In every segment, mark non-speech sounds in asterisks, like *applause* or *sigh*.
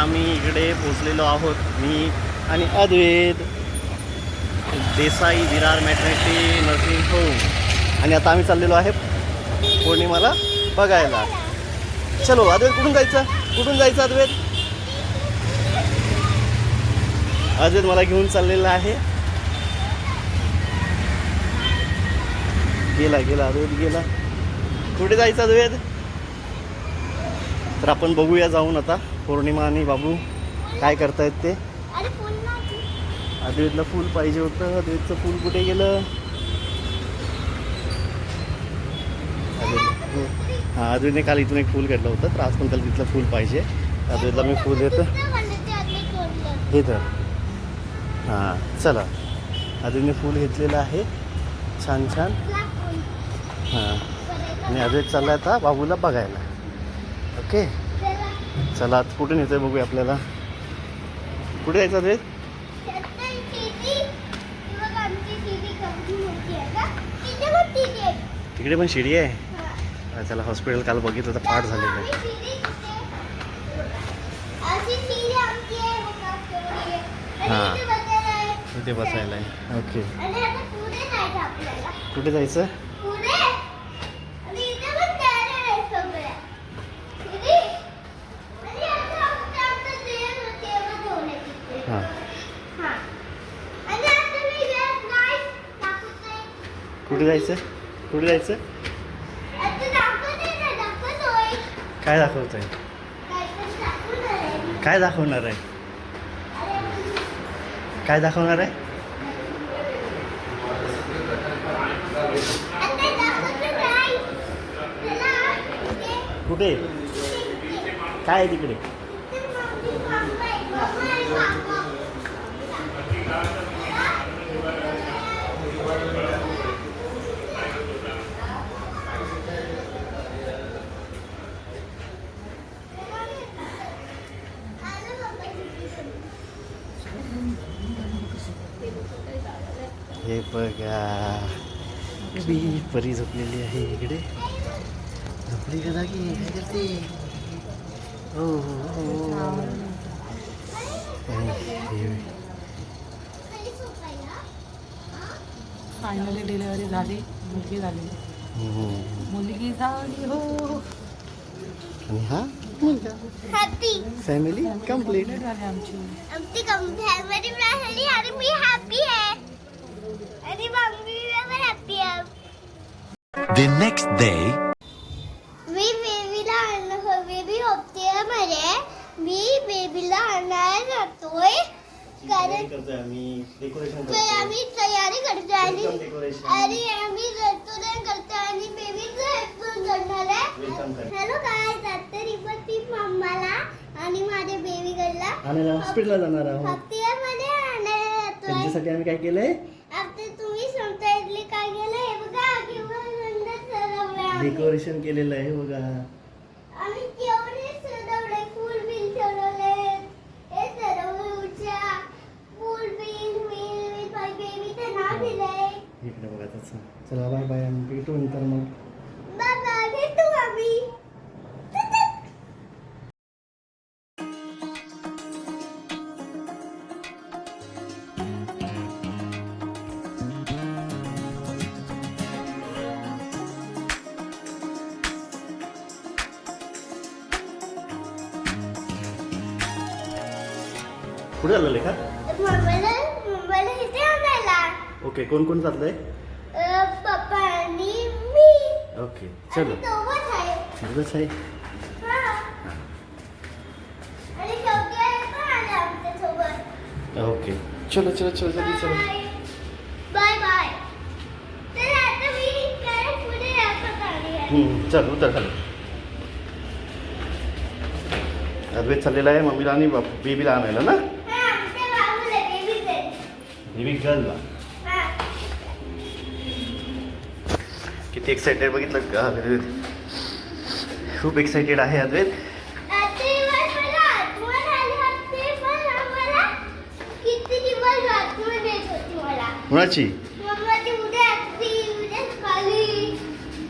आम्ही इकडे पोचलेलो आहोत. मी आणि Advait Desai Virar maternity nursing home आणि आता आम्ही चाललेलो आहे पौर्णिमाला बघायला. चलो अद्वैत कुठून जायचं? कुठून जायचं अद्वैत? अद्वैत मला घेऊन चाललेला आहे. गेला गेला अद्वैत गेला. कुठे जायचं अद्वैत? तर आपण बघूया जाऊन आता. पौर्णिमा आणि बाबू काय करतायत ते? अद्वैतला फूल पाहिजे होतं. अद्वैतचं फूल कुठे गेलं? हो. हां अद्वैतने काल इथून एक फूल घेतलं होतं तर आज पण त्याला तिथलं फूल पाहिजे. अद्वैतला मी फूल देतो. हे तर. हां चला. अद्वैतने फूल घेतलेलं आहे. छान छान. हां. आणि अद्वैत चालला आता बाबूला बघायला. ओके? चला आता कुठे नेतोय बघूया आपल्याला. कुठे जायचं अद्वैत तिकडे पण शिडी आहे. हा, त्याला हॉस्पिटल काल बघितलं तर पाठ झालेलं आहे. हां. इथे बसायला आहे. ओके कुठे जायचं हां कुठे जायचं? कुठे जायचं? काय दाखवत आहे काय दाखवणार आहे? काय दाखवणार आहे? कुठे? काय आहे तिकडे हे बघा. परी झोपलेली आहे इकडे. झोपली का जागी? काय करते? हो हो हो. हे- फायनली डिलिव्हरी झाली. मुलगी झाली. हम्म. मुलगी झाली हो. आणि हा? फॅमिली कंप्लीट झाली आमची. आमची फॅमिली आणि मी हॅपी आहे आणि मम्मी पण हॅपी आहे The next day, मी बेबीला आणलं बेबी होते मध्ये मी बेबीला आणायला जातोय. कारण करतोय आम्ही डेकोरेशन ते आम्ही तयारी करतो आणि डेकोरेशन आणि आम्ही रेस्टॉरंट करतो आणि बेबीचं हेडफोन जोडणार आहे हॅलो काय जाते रिपती मम्माला आणि माझ्या बेबीकडला आणायला हॉस्पिटलला जाणार आहोत. हप्त्यामध्ये आणायला जातोय. त्यांच्यासाठी आम्ही काय केलंय आता तुम्ही समजा इथले काय केलं हे बघा केवढं सुंदर सजवलंय आम्ही. डेकोरेशन केलेलं आहे बघा. आम्ही केवढे सजवले फुल बिल ठेवले हे फुल बिल नाव इकडे बघा तसं चला बाय बाय आम्ही भेटू नंतर मग. कुठे चाललं लेखा? ओके कोण कोण चाललंय पप्पा आणि मी. ओके चलो. दोघंच आहे. ओके चलो चलो चलो जल्दी चलो. बाय बाय तर आता मी काय पुढे हम्म, चल उतर खाली. अद्वैत चाललेला आहे मम्मीला आणि बेबीला आणायला ना हा, आमच्या बाबूला baby चं. गर्लला. किती एक्साइटेड बघितलं का अद्वैत खूप एक्साइटेड आहे अद्वैत. कुणाची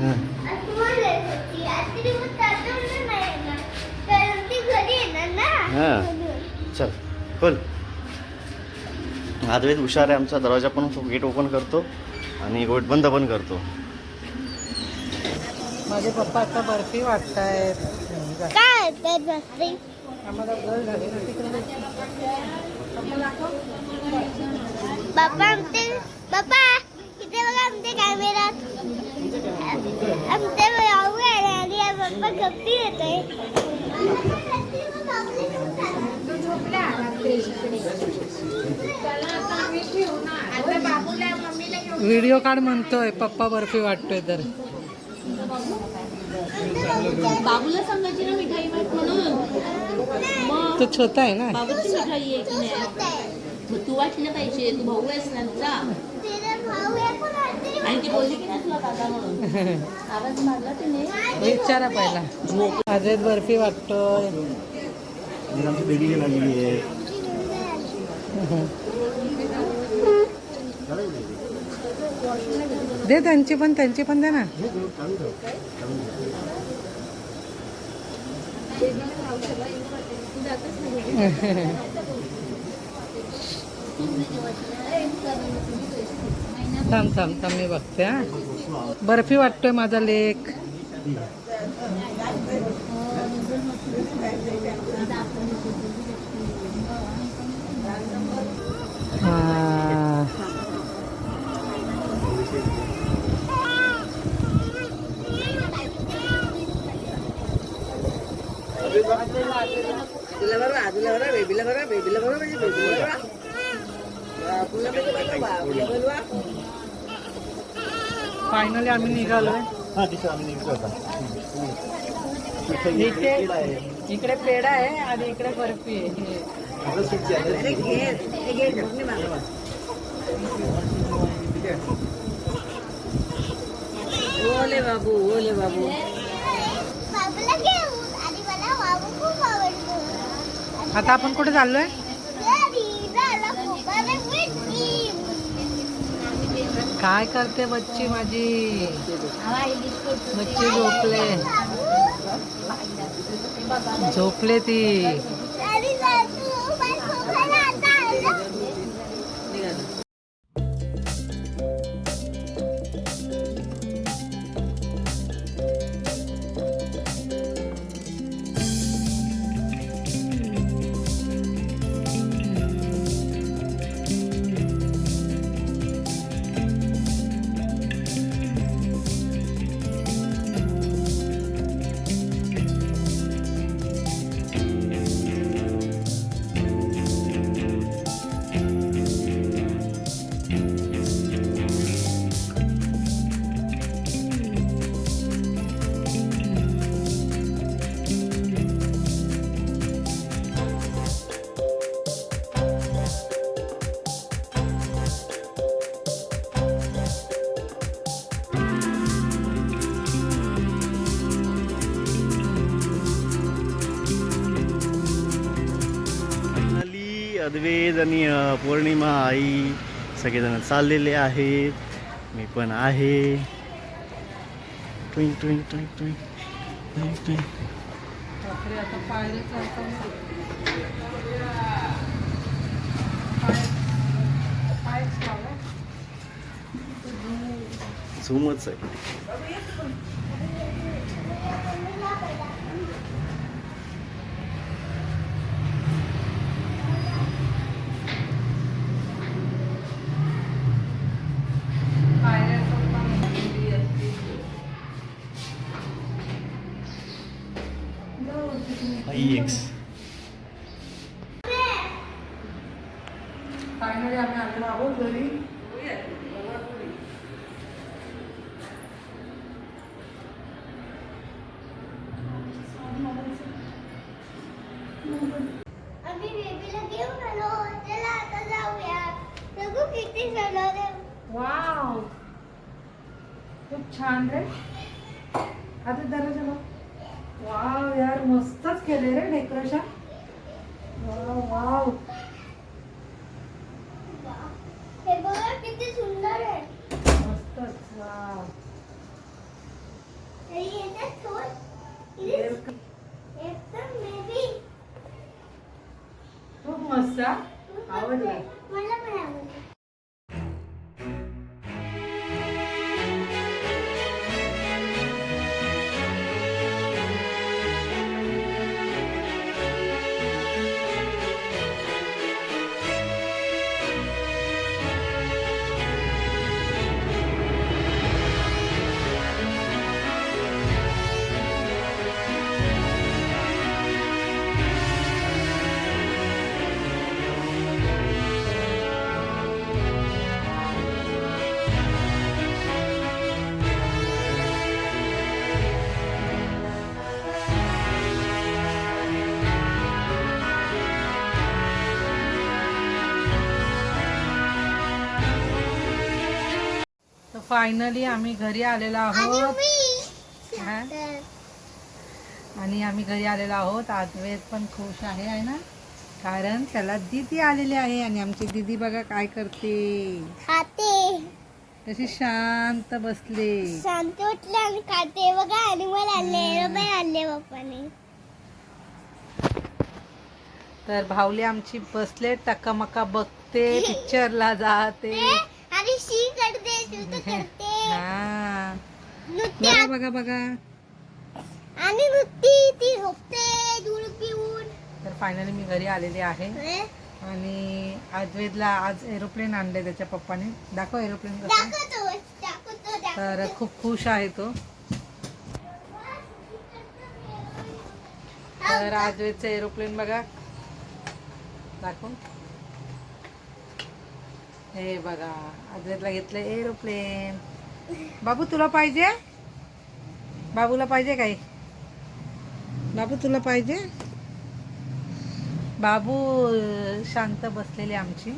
हां हा. चल खोल अद्वैत हुशार आहे आमचा दरवाजा पण गेट ओपन करतो आणि गेट बंद पण करतो. माझे पप्पा आता बर्फी तिकडे बाप्पा आमचे व्हिडिओ काढ म्हणतोय पप्पा बर्फी वाटतोय तर. बाबूला सांगायची ना मिठाई वाट म्हणून. तो छोटा आहे ना. बाबूची मिठाई आहे की नाही? तू वाटलं पाहिजे तू भाऊ आहेस ना तुझा. आणि ती बोलली की नाही तुला काका म्हणून? आवाज मारला तिने. विचारा पहिला. अजय बर्फी वाटतोय. आमची बेबी लागली आहे. दे त्यांची पण त्यांची पण दे ना. थांब थांब थांब मी बघते हा. बर्फी वाटतोय माझा लेक. फायनली आम्ही निघालोय हां तिथं आम्ही निघतो आता. इथे इकडे पेढा आहे आणि इकडे बर्फी आहे. ओले बाबू ओले बाबू. आता आपण कुठे चाललोय? काय करते बच्ची माझी? बच्ची झोपले. झोपले ती. अद्वैत आणि पौर्णिमा आई सगळेजण चाललेले आहेत. मी पण आहे. ट्विंग ट्विंग ट्विंग ट्विंग ट्विंग ट्विंग. आता पायरी चढताना झूमच आहे आई एक्स फायनली आम्ही आलेलो आहोत घरी आम्ही बेबीला घेऊन आलो. चला आता जाऊया बघू किती सजवले वाव. खूप छान रे. आता दरवाजा बघ. वाव यार मस्तच केले रे डेकोरेशन. वाव वाव हे बघा किती सुंदर आहे मस्तच वाव हे याच्यात ठेवून किती एकदम बेबी खूप फायनली आम्ही घरी आलेलो आणि आहोत. आणि आम्ही घरी आलेलो आहोत. आद्वैत पण खुश आहे आहे ना? कारण त्याला दिदी आलेली आहे आणि आमची दिदी बघा काय करते. खाते. कशी शांत बसले. शांत उठले आणि खाते. बघा आणले रुपये आणले पप्पाने. तर भावली आमची बसले टकामका बघते पिक्चरला जाते. आणि शी करते *laughs* करते हा. नृत्य बघा बघा बघा. आणि नृत्य ती झोपते दूध पिऊन. तर फायनली मी घरी आलेली आहे. हे? आणि अद्वैतला आज एरोप्लेन आणले त्याच्या पप्पाने. दाखव एरोप्लेन कसं आहे. दाखवतो दाखवतो तर दाखवतो. खूप खुश आहे तो. तर अद्वैतचं एरोप्लेन बघा. दाखव. हे बघा अद्वैतला घेतलं एरोप्लेन बाबू तुला पाहिजे? बाबूला पाहिजे काही? बाबू तुला पाहिजे? बाबू शांत बसलेली आमची.